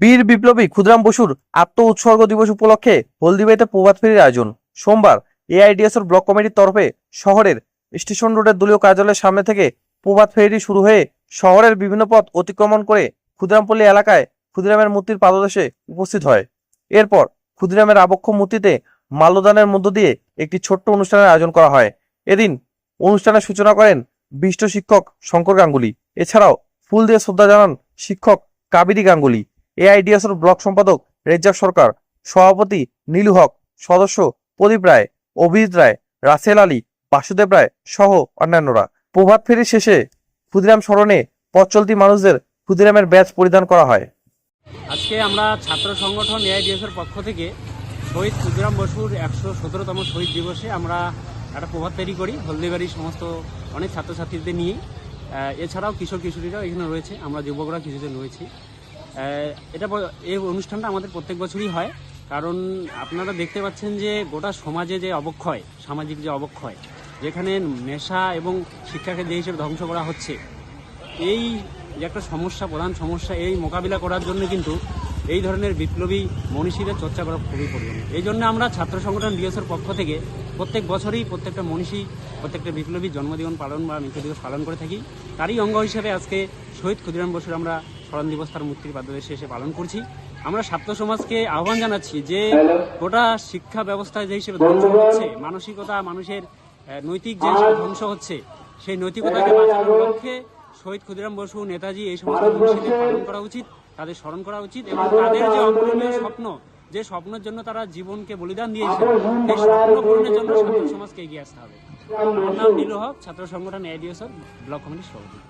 বীর বিপ্লবী ক্ষুদিরাম বসুর আত্ম উৎসর্গ দিবস উপলক্ষে হলদিবাড়িতে প্রভাত ফেরির আয়োজন। সোমবার এআইডিএসএর ব্লক কমিটির তরফে শহরের স্টেশন রোডের দলীয় কার্যালয়ের সামনে থেকে প্রভাত ফেরি শুরু হয়ে শহরের বিভিন্ন পথ অতিক্রমণ করে ক্ষুদিরামপল্লী এলাকায় ক্ষুদিরামের মূর্তির পাদদেশে উপস্থিত হয়। এরপর ক্ষুদিরামের আবক্ষ মূর্তিতে মাল্যদানের মধ্য দিয়ে একটি ছোট্ট অনুষ্ঠানের আয়োজন করা হয়। এদিন অনুষ্ঠানের সূচনা করেন বিশিষ্ট শিক্ষক শঙ্কর গাঙ্গুলি। এছাড়াও ফুল দিয়ে শ্রদ্ধা জানান শিক্ষক কাবেরী গাঙ্গুলি। এআইডিএসের ব্লক সম্পাদক রেজ্জাক সরকার, সভাপতি নীলু হক, সদস্য প্রদীপ রায়, অভিজিৎ রায়, রাসেল আলী, বাসুদেব রায় সহ অন্যান্যরা। প্রভাত ফেরি শেষে ক্ষুদিরাম স্মরণে পথ চলতি মানুষদের ক্ষুদিরামের ব্যাচ পরিধান করা হয়। আজকে আমরা ছাত্র সংগঠন এআইডিএস এর পক্ষ থেকে শহীদ ক্ষুদিরাম বসুর একশো সতেরোতম শহীদ দিবসে আমরা একটা প্রভাত তৈরি করি, হলদিবাড়ির সমস্ত অনেক ছাত্রছাত্রীদের নিয়ে এছাড়াও কিশোর কিশোরীরাও এখানে রয়েছে, আমরা যুবকরা কিছুজন রয়েছি। এটা এই অনুষ্ঠানটা আমাদের প্রত্যেক বছরই হয়। কারণ আপনারা দেখতে পাচ্ছেন যে গোটা সমাজে যে অবক্ষয়, সামাজিক যে অবক্ষয়, যেখানে নেশা এবং শিক্ষাকে যে হিসেবে ধ্বংস করা হচ্ছে, এই যে একটা সমস্যা, প্রধান সমস্যা, এই মোকাবিলা করার জন্য কিন্তু এই ধরনের বিপ্লবী মনীষীদের চর্চা করা খুবই প্রয়োজন। এই জন্য আমরা ছাত্র সংগঠন ডিএসের পক্ষ থেকে প্রত্যেক বছরই প্রত্যেকটা মনীষী, প্রত্যেকটা বিপ্লবী জন্মদিন পালন বা মৃত্যু দিবস পালন করে থাকি। তারই অঙ্গ হিসেবে আজকে শহীদ ক্ষুদিরাম বসুর আমরা স্মরণ দিবস তার মুক্তির পাদদেশে এসে পালন করছি। আমরা ছাত্র সমাজকে আহ্বান জানাচ্ছি যে গোটা শিক্ষা ব্যবস্থা যে হিসেবে ধ্বংস হচ্ছে মানসিকতা মানুষের নৈতিক যে ধ্বংস হচ্ছে সেই নৈতিকতাকে বাঁচানোর লক্ষ্যে শহীদ ক্ষুদিরাম বসু নেতাজি এই সমস্ত মনীষীদের পালন করা উচিত তাদের স্মরণ করা উচিত এবং তাদের যে অপূরণীয় স্বপ্ন যে স্বপ্নের জন্য তারা জীবনকে বলিদান দিয়েছে সেই স্বপ্ন পূরণের জন্য ছাত্র সমাজকে এগিয়ে আসতে হবে। আমার নাম নীলু হক ছাত্র সংগঠন এডিএসর ব্লক কমিটির সভাপতি।